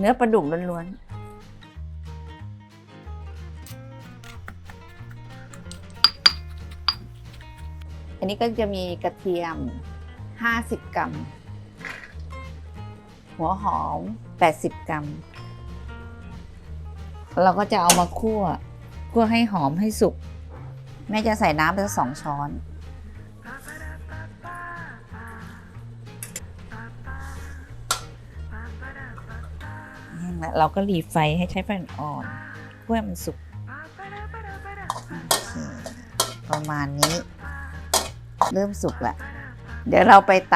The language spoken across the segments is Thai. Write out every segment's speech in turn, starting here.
เนื้อปลาดุกล้วนๆ อันนี้ก็จะมีกระเทียม 50 กรัม หัวหอม 80 กรัม เราก็จะเอามาคั่ว คั่วให้หอมให้สุก แม่จะใส่น้ำไปสักสองช้อน แล้วเราก็รีไฟให้ใช้ไฟอ่อนเพื่อให้มันสุกประมาณนี้ เริ่มสุกละเดี๋ยวเราไปต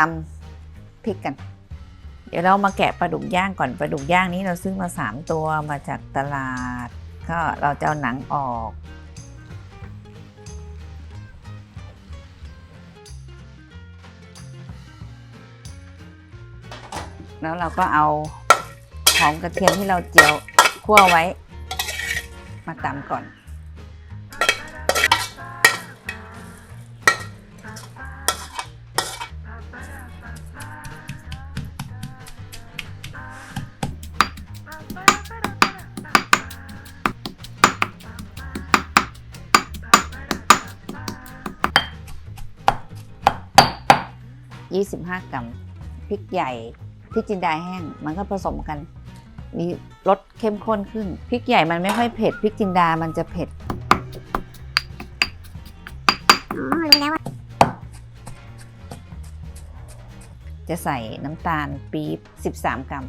ำพริกกัน เดี๋ยวเรามาแกะปลาดุกย่างก่อนปลาดุกย่างนี้เราซื้อมาสามตัวมาจากตลาด ก็เราจะเอาหนังออกแล้วเราก็เอา อมกระเทียมที่เราเจียวคั่วไว้ มาตำก่อน25 กรัมพริกใหญ่พริกจินดาแห้ง มันก็ผสมกัน มีรสเข้มข้นขึ้นพริกใหญ่มันไม่ค่อยเผ็ดพริกจินดามันจะเผ็ดอ๋อรู้แล้วว่าจะใส่น้ำตาลปี๊บ 13 กรัม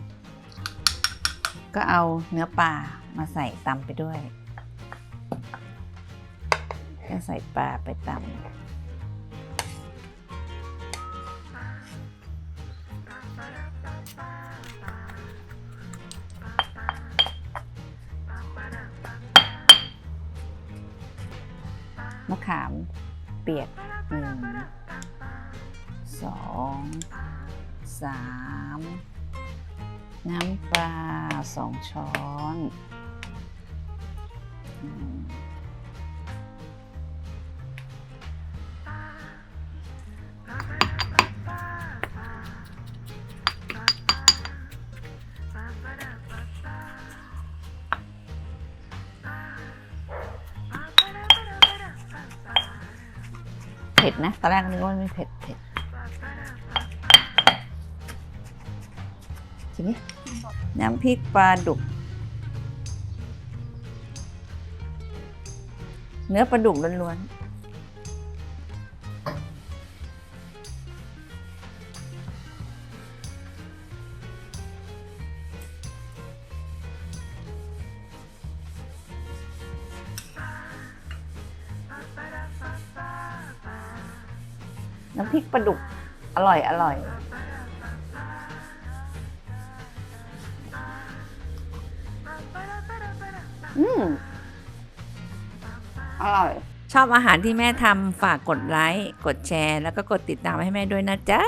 ก็เอาเนื้อปลามาใส่ตำไปด้วย ก็ใส่ปลาไปตำ มะขามเปียกหนึ่งสองสามน้ำปลาสองช้อน ผ็ดนะตอนแรกนึกว่าไม่เผ็ดเผ็ดทีนี้น้ำพริกปลาดุก เนื้อปลาดุกล้วนๆ น้ำพริกปลาดุกอร่อยอร่อยอืมอร่อย ชอบอาหารที่แม่ทำฝากกดไลค์ กดแชร์ แล้วก็กดติดตามให้แม่ด้วยนะจ๊ะ